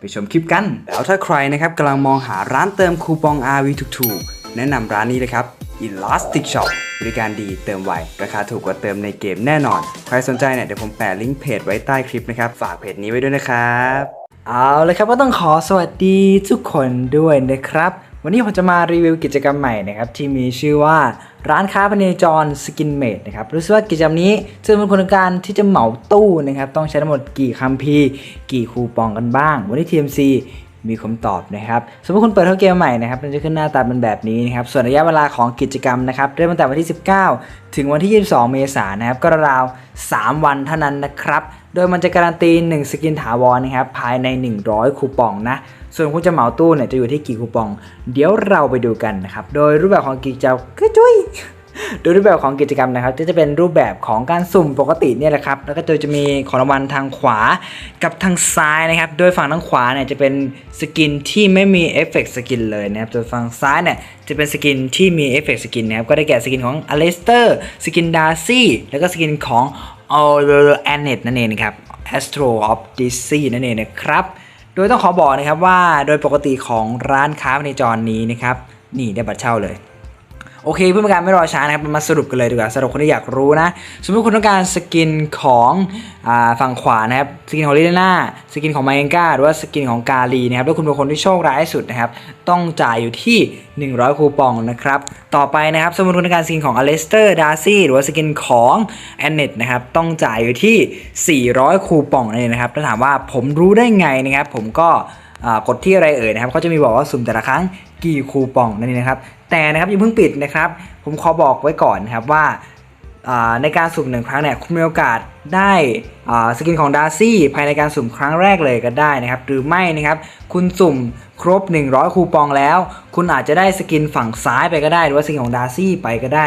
ไปชมคลิปกัน แล้วถ้าใครนะครับกำลังมองหาร้านเติมคูปอง RV ถูกๆ แนะนำร้านนี้เลยครับ Elastic Shop บริการดีเติมไว ราคาถูกกว่าเติมในเกมแน่นอน ใครสนใจเนี่ยเดี๋ยวผมแปะลิงก์เพจไว้ใต้คลิปนะครับ ฝากเพจนี้ไว้ด้วยนะครับ เอาเลยครับก็ต้องขอสวัสดีทุกคนด้วยนะครับ วันนี้ผมจะมารีวิวกิจกรรมใหม่นะครับที่มีชื่อว่าร้านค้าพเนจรสกินเมดนะครับรู้สึกว่ากิจกรรมนี้จะเป็นคนการที่จะเหมาตู้นะครับต้องใช้ทั้งหมดกี่คัมภีร์กี่คูปองกันบ้าง วันนี้ TMC มีคำตอบนะครับ สมมติคุณเปิดเข้าเกมใหม่นะครับ มันจะขึ้นหน้าตาเป็นแบบนี้นะครับ ส่วนระยะเวลาของกิจกรรมนะครับ เริ่มตั้งแต่วันที่ 19 ถึงวันที่ 22 เมษายนนะครับ ก็ราวๆ3วันเท่านั้นนะครับ โดยมันจะการันตี 1 สกินถาวรนะครับ ภายใน 100 คูปองนะ ส่วนคุณจะเหมาตู้เนี่ยจะอยู่ที่กี่คูปอง เดี๋ยวเราไปดูกันนะครับ โดยรูปแบบของกิจกรรมก็จุ้ยโดยรูปแบบของกิจกรรมนะครับจะเป็นรูปแบบของการสุ่มปกติเนี่ยแหละครับ แล้วก็โดยจะมีของรางวัลทางขวากับทางซ้ายนะครับ โดยฝั่งทางขวาเนี่ยจะเป็นสกินที่ไม่มีเอฟเฟกต์สกินเลยนะครับส่วนฝั่งซ้ายเนี่ยจะเป็นสกินที่มีเอฟเฟกต์สกินนะครับ ก็ได้แก่สกินของอเลสเตอร์ สกินดาร์ซี่ แล้วก็สกินของออเ r แอนเนตนั่นเองนะครับ Astro of d i s y นั่นเองนะครับ ดยต้องขอบอกนะครับว่าโดยปกติของร้านค้าในจรนี้นะครับ นี่ได้บัตรเช่าเลย โอเคเพื่อเป็นการไม่รอช้านะครับมาสรุปกันเลยดีกว่าสำหรับคนที่อยากรู้นะสมมติคุณต้องการสกินของอฝั่งขวานะครับสกินของลิเดน่าสกินของไมเองกาหรือว่าสกินของกาลีนะครับแล้วคุณเป็นคนที่โชคร้ายสุดนะครับต้องจ่ายอยู่ที่ 100 คูปองนะครับต่อไปนะครับสมมติคุณต้องการสกินของอเลสเตอร์ดาร์ซี่หรือว่าสกินของแอนเนตนะครับต้องจ่ายอยู่ที่ 400 คูปองนั่นเองนะครับถ้าถามว่าผมรู้ได้ไงนะครับผมก็ กดที่อะไรเอ่ยนะครับเขาจะมีบอกว่าสุ่มแต่ละครั้งกี่คูปองนั่นเองนะครับแต่นะครับยังเพิ่งปิดนะครับ ผมขอบอกไว้ก่อนนะครับว่า ในการสุ่มหนึ่งครั้งเนี่ยคุณมีโอกาสได้สกินของดาร์ซี่ภายในการสุ่มครั้งแรกเลยก็ได้นะครับ หรือไม่นะครับคุณสุ่มครบ 100 คูปองแล้ว คุณอาจจะได้สกินฝั่งซ้ายไปก็ได้ หรือว่าสกินของดาร์ซี่ไปก็ได้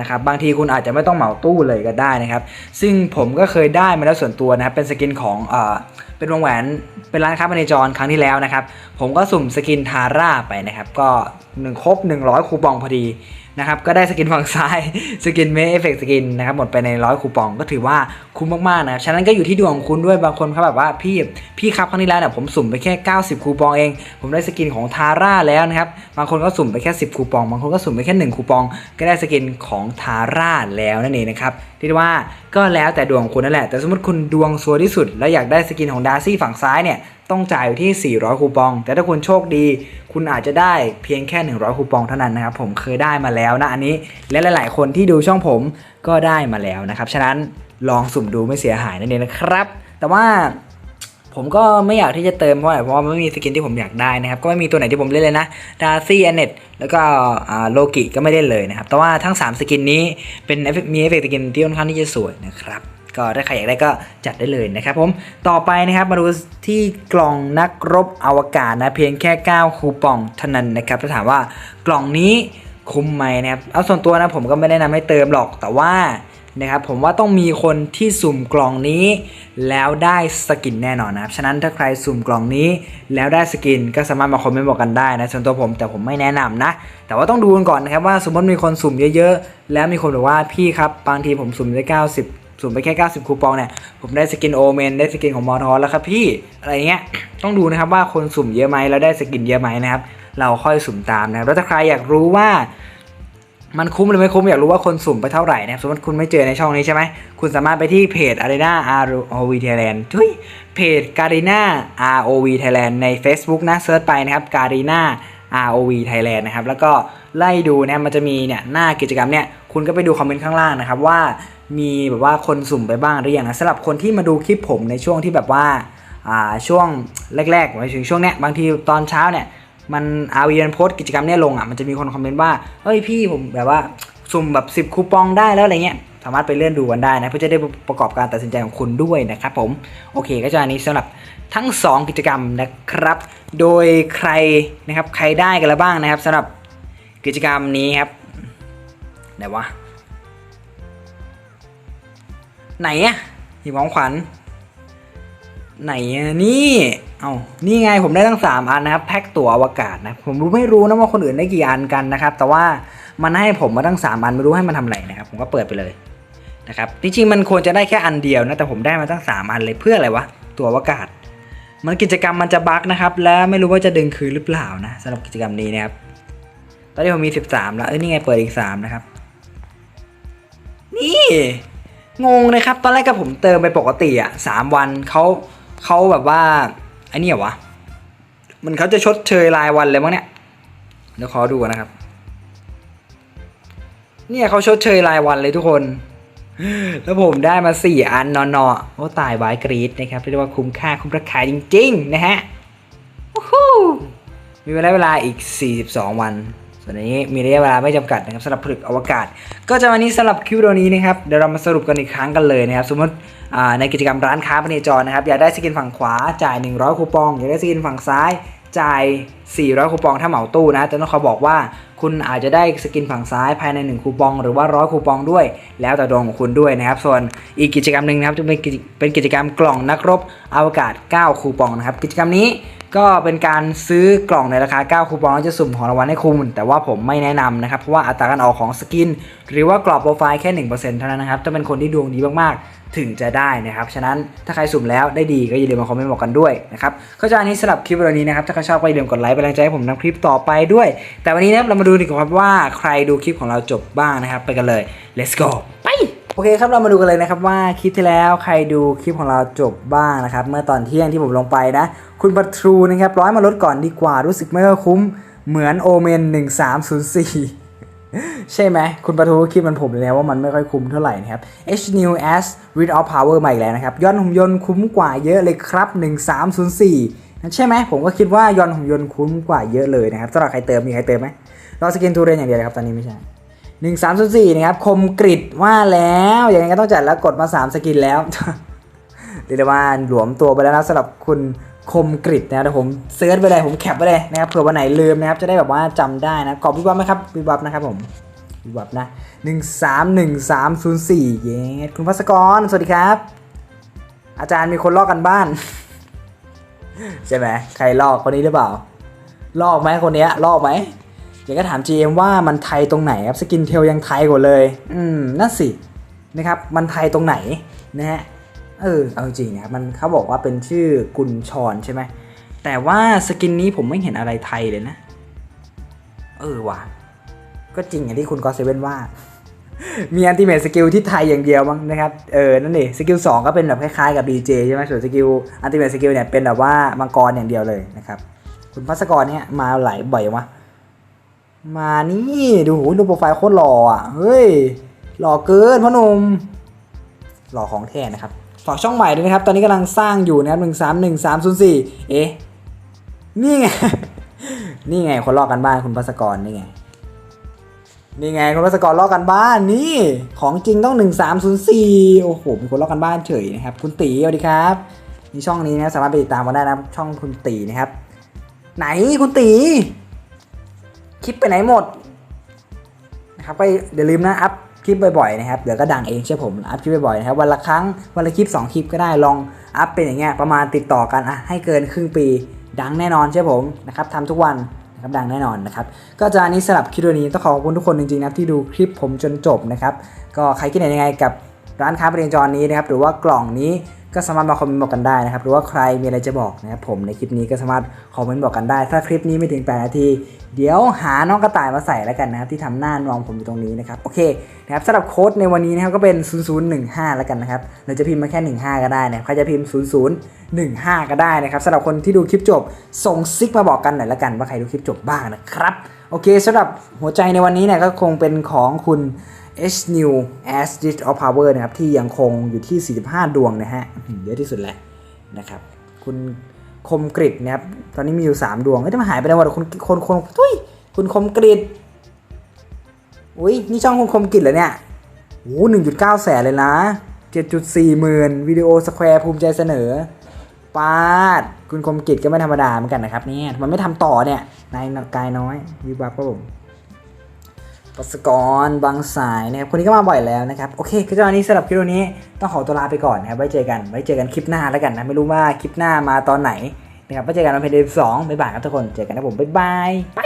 นะครับบางทีคุณอาจจะไม่ต้องเหมาตู้เลยก็ได้นะครับ ซึ่งผมก็เคยได้มาแล้วส่วนตัวนะครับเป็นสกินของอเป็นวงแหวนเป็นร้านค้าภายในจรครั้งที่แล้วนะครับ ผมก็สุ่มสกินทาร่าไปนะครับ ก็หนึ่งครบ 100 คูปองพอดี นะครับ ก็ได้สกินฝั่งซ้าย สกินเมเอฟเฟกสกินนะครับ หมดไปในร้อยคูปองก็ถือว่าคุ้มมากๆนะครับ ฉะนั้นก็อยู่ที่ดวงของคุณด้วย บางคนเขาแบบว่าพี่พี่ครับครั้งที่แล้วเนี่ยผมสุ่มไปแค่ 90 คูปองเอง ผมได้สกินของทาร่าแล้วนะครับ บางคนก็สุ่มไปแค่ 10 คูปอง บางคนก็สุ่มไปแค่ 1 คูปอง ก็ได้สกินของทาร่าแล้วนั่นเองนะครับเรียกว่าก็แล้วแต่ดวงของคุณนั่นแหละ แต่สมมติคุณดวงซวยที่สุด แล้วอยากได้สกินของดาร์ซี่ฝั่งซ้ายเนี่ย ต้องจ่ายอยู่ที่ 400 คูปอง แต่ถ้าคุณโชคดี คุณอาจจะได้เพียงแค่ 100 คูปองเท่านั้นนะครับ ผมเคยได้มาแล้วนะอันนี้ และหลาย ๆ คนที่ดูช่องผมก็ได้มาแล้วนะครับ ฉะนั้นลองสุ่มดูไม่เสียหายนั่นเองนะครับ แต่ว่าผมก็ไม่อยากที่จะเติมเพราะอะไรเพราะว่าไม่มีสกินที่ผมอยากได้นะครับ ก็ไม่มีตัวไหนที่ผมเล่นเลยนะดาร์ซี่แอนเนตแล้วก็โลกิก็ไม่เล่นเลยนะครับ แต่ว่าทั้ง 3 สกินนี้เป็นมีเอฟเฟกต์สกินที่ค่อนข้างที่จะสวยนะครับ ก็ถ้าใครอยากได้ก็จัดได้เลยนะครับผมต่อไปนะครับมาดูที่กล่องนักรบอวกาศนะเพียงแค่ 9 คูปองเท่านั้นนะครับถ้าถามว่ากล่องนี้คุ้มไหมนะครับเอาส่วนตัวนะผมก็ไม่ได้แนะนำให้เติมหรอกแต่ว่านะครับผมว่าต้องมีคนที่สุ่มกล่องนี้ แล้วได้สกินแน่นอนนะครับฉะนั้นถ้าใครสุ่มกล่องนี้ แล้วได้สกินก็สามารถมาคอมเมนต์บอกกันได้นะส่วนตัวผมแต่ผมไม่แนะนำนะ แต่ว่าต้องดูกันก่อนนะครับว่าสมมติมีคนสุ่มเยอะๆ แล้วมีคนบอกว่าพี่ครับบางทีผมสุ่มได้90 สุ่มไปแค่ 90 คูปองเนี่ยผมได้สกินโอเมนได้สกินของมอทอแล้วครับพี่อะไรเงี้ยต้องดูนะครับว่าคนสุ่มเยอะไหมแล้วได้สกินเยอะไหมนะครับเราค่อยสุ่มตามนะครับแล้วถ้าใครอยากรู้ว่ามันคุ้มหรือไม่คุ้มอยากรู้ว่าคนสุ่มไปเท่าไหร่นะครับสมมติคุณไม่เจอในช่องนี้ใช่ไหมคุณสามารถไปที่เพจ Arena ROV Thailand ทุยเพจ Garena ROV Thailand ใน Facebook นะเซิร์ชไปนะครับ Garena ROV Thailand นะครับแล้วก็ไล่ดูนะมันจะมีเนี่ยหน้ากิจกรรมเนี่ยคุณก็ไปดูคอมเมนต์ข้างล่างนะครับว่า มีแบบว่าคนสุ่มไปบ้างหรือยังนะสำหรับคนที่มาดูคลิปผมในช่วงที่แบบว่าอ่าช่วงแรกๆหมายถึงช่วงเนี้ยบางทีตอนเช้าเนี่ยมันอาวีนโพสกิจกรรมเนี้ยลงอะมันจะมีคนคอมเมนต์ว่าเฮ้ยพี่ผมแบบว่าสุ่มแบบ10คูปองได้แล้วอะไรเงี้ยสามารถไปเลื่อนดูกันได้นะเพื่อจะได้ประกอบการตัดสินใจของคุณด้วยนะครับผมโอเคก็จะอันนี้สำหรับทั้ง 2 กิจกรรมนะครับ โดยใครนะครับใครได้กันแล้วบ้างนะครับสำหรับกิจกรรมนี้ครับไหนวะ ไหนอะหีบของขวัญไหนอะนี่เอานี่ไงผมได้ตั้ง 3 อันนะครับ แพ็คตั๋วอวกาศนะ ผมรู้ไม่รู้นะว่าคนอื่นได้กี่อันกันนะครับ แต่ว่ามันให้ผมมาตั้ง 3 อันไม่รู้ให้มันทำอะไรนะครับ ผมก็เปิดไปเลยนะครับ จริงๆมันควรจะได้แค่อันเดียวนะ แต่ผมได้มาตั้ง 3 อันเลยเพื่ออะไรวะ ตั๋วอวกาศ มันกิจกรรมมันจะบั๊กนะครับ และไม่รู้ว่าจะดึงคืนหรือเปล่านะสำหรับกิจกรรมนี้นะครับ ตอนนี้ผมมี 13 แล้ว เอ้ยนี่ไงเปิดอีก 3 นะครับ นี่ งงเลยครับ ตอนแรกกับผมเติมไปปกติอะสามวันเขาเขาแบบว่าไอ้นี่เหรอวะ มันเขาจะชดเชยรายวันเลยมั้งเนี่ย เดี๋ยวขอดูนะครับ เนี่ยเขาชดเชยรายวันเลยทุกคน แล้วผมได้มาสี่อันนอนๆโอ้ตายไว้กรีดนะครับ เรียกว่าคุ้มค่าคุ้มราคาจริง ๆ นะฮะมีเวลาเวลาอีก 42 วัน ส่วนอันนี้มีระยะเวลาไม่จำกัดนะครับสำหรับผลึกอวกาศ ก็จะวันนี้สำหรับคลิปวิดีโอนี้นะครับเดี๋ยวเรามาสรุปกันอีกครั้งกันเลยนะครับ สมมติในกิจกรรมร้านค้าพเนจรนะครับอยากได้สกินฝั่งขวาจ่าย 100 คูปองอยากได้สกินฝั่งซ้ายจ่าย 400 คูปองถ้าเหมาตู้นะ แต่ต้องเขาบอกว่าคุณอาจจะได้สกินฝั่งซ้ายภายใน 1 คูปอง หรือว่า 100 คูปองด้วย แล้วแต่ดวงของคุณด้วยนะครับ ส่วนอีกกิจกรรมหนึ่งนะครับจะเป็นกิจเป็นกิจกรรมกล่องนักรบอวกาศ 9 คูปองนะครับ กิจกรรมนี้ ก็เป็นการซื้อกล่องในราคา 9 คูปองแล้วจะสุ่มของรางวัลให้คุณ แต่ว่าผมไม่แนะนำนะครับ เพราะว่าอัตราการออกของสกิน หรือว่ากรอบโปรไฟล์แค่ 1%เท่านั้นนะครับต้องเป็นคนที่ดวงดีมากๆ ถึงจะได้นะครับ ฉะนั้นถ้าใครสุ่มแล้วได้ดีก็อย่าลืมมาคอมเมนต์บอกกันด้วยนะครับก็จะอันนี้สำหรับคลิปวิดีโอนี้นะครับ ถ้าใครชอบก็อย่าลืมกดไลค์เป็นแรงใจให้ผมทำคลิปต่อไปด้วย แต่วันนี้นะครับเรามาดูดีกว่าครับว่าใครดูคลิปของเราจบบ้างนะครับ ไปกันเลย let's go โอเคครับเรามาดูกันเลยนะครับว่าคลิปที่แล้วใครดูคลิปของเราจบบ้างนะครับ เมื่อตอนเที่ยงที่ผมลงไปนะ คุณปัทรูนะครับร้อยมาลดก่อนดีกว่ารู้สึกไม่ค่อยคุ้มเหมือนโอเมน1304 ใช่ไหมคุณปะทูก็คิดมันผมเลยนะว่ามันไม่ค่อยคุ้มเท่าไหร่นะครับ H New S Rid of Power มาอีกแล้วนะครับยอนต์หุ่นยนต์คุ้มกว่าเยอะเลยครับ 1304นั่ใช่ไหมผมก็คิดว่ายอนต์หุ่นยนต์คุ้มกว่าเยอะเลยนะครับสำหรับใครเติมมีใครเติมไหมรอสกินทูเรนอย่างเดียวเลยครับตอนนี้ไม่ใช่ 1304นะครับคมกริดว่าแล้วอย่างนี้ก็ต้องจัดแล้วกดมา3สกินแล้วเรียกได้ว่าหลวมตัวไปแล้วนะสำหรับคุณคมกริดนะเดี๋ยวผมเซิร์ชไปเลยผมแคปไปเลยนะครับเผื่อวันไหนลืมนะครับ จะได้แบบว่าจำได้นะกรอบวิบวับไหมครับวิบวับนะครับผมวิบวับนะหนึ่งสามหนึ่งสามศูนย์สี่เย้คุณพัสกรสวัสดีครับ อาจารย์มีคนลอกกันบ้าน ใช่ไหมใครลอกคนนี้หรือเปล่าลอกไหมคนนี้ลอกไหม อยากจะถาม GM ว่ามันไทยตรงไหนครับสกินเทลยังไทยกว่าเลย อืมนั่นสินะครับมันไทยตรงไหนนะฮะเออเอาจริงนะครับมันเขาบอกว่าเป็นชื่อกุญชรใช่ไหมแต่ว่าสกินนี้ผมไม่เห็นอะไรไทยเลยนะ เออว่ะก็จริงอย่างที่คุณกอเซเว่นว่า มีอันติเมทสกิลที่ไทยอย่างเดียวมั้งนะครับ เออ นั่นดิสกิล2ก็เป็นแบบคล้ายๆกับ DJ ใช่ไหมส่วนสกิลอันติเมทสกิลเนี่ยเป็นแบบว่ามังกรอย่างเดียวเลยนะครับ คุณพัสกรเนี่ยมาหลายบ่อยวะ มานี่ดูโหดูโปรไฟล์โคตรหล่ออะเฮ้ยหล่อเกินพ่อหนุ่มหล่อของแท้นะครับฝากช่องใหม่ด้วยนะครับ ตอนนี้กำลังสร้างอยู่นะครับหนึ่งสามหนึ่งสามศูนย์สี่เอ๊ะนี่ไง นี่ไงคนลอกกันบ้านคุณพัสกรนี่ไง นี่ไงคุณพัสกรลอกกันบ้านนี่ ของจริงต้องหนึ่งสามศูนย์สี่โอ้โหมีคนลอกกันบ้านเฉยนะครับ คุณตีสวัสดีครับนี่ช่องนี้นะสามารถไปติดตามกันได้นะครับช่องคุณตีนะครับ ไหนคุณตี ลิปไปไหนหมดนะครับไปอย่าลืมนะอัพคลิปบ่อยๆนะครับเดี๋ยวก็ดังเองเชื่อผมอัพคลิปบ่อยๆนะครับวันละครั้งวันละคลิป 2 คลิปก็ได้ลองอัพเป็นอย่างเงี้ยประมาณติดต่อกันอะให้เกินครึ่งปี ดังแน่นอนเชื่อผมนะครับทำทุกวันนะครับดังแน่นอนนะครับก็จะอันนี้สำหรับคลิปวิดีโอนี้ต้องขอขอบคุณทุกคนจริงๆนะที่ดูคลิปผมจนจบนะครับก็ใครคิดเห็นยังไงกับร้านค้าประเด็นจรนี้นะครับหรือว่ากล่องนี้ ก็สามารถมาคอมเมนต์บอกกันได้นะครับ หรือว่าใครมีอะไรจะบอกนะครับผมในคลิปนี้ก็สามารถคอมเมนต์บอกกันได้ ถ้าคลิปนี้ไม่ถึง8นาที เดี๋ยวหาน้องกระต่ายมาใส่แล้วกันนะครับที่ทำหน้านองผมอยู่ตรงนี้นะครับ โอเคนะครับสำหรับโค้ดในวันนี้นะครับก็เป็น 0015 แล้วกันนะครับเราจะพิมพ์มาแค่ 15 ก็ได้นะครับใครจะพิมพ์ 0015 ก็ได้นะครับสำหรับคนที่ดูคลิปจบส่งซิกมาบอกกันหน่อยแล้วกันว่าใครดูคลิปจบบ้างนะครับ โอเคสำหรับหัวใจในวันนี้เนี่ยก็คงเป็นของคุณ H New as d i s of Power นะครับที่ยังคงอยู่ที่ 45 ดวงนะฮะเยอะที่สุดแหละนะครับ คุณคมกริดนะครับตอนนี้มีอยู่ 3 ดวงเอ้ยทำไมหายไปแล้ววะคุณคนคนทุยคุณคมกริดอุ้ยนี่ช่องคุณคมกริดเหรอเนี่ยโอ้หนึ่งจุดเก้าแสนเลยนะ7.4หมื่นวิดีโอสแควร์ภูมิใจเสนอปาด คุณคมกิจก็ไม่ธรรมดาเหมือนกันนะครับเนี่ยทำไมไม่ทำต่อเนี่ยนายกายน้อยวิบับครับผม ปัสกรบางสายนะครับคนนี้ก็มาบ่อยแล้วนะครับโอเคก็จะวันนี้สำหรับคลิปนี้ต้องขอตัวลาไปก่อนนะครับไว้เจอกันไว้เจอกันคลิปหน้าแล้วกันนะไม่รู้ว่าคลิปหน้ามาตอนไหนนะครับไว้เจอกันวันเพลย์สองบ๊ายบายครับทุกคนเจอกันนะผมบ๊ายบายไป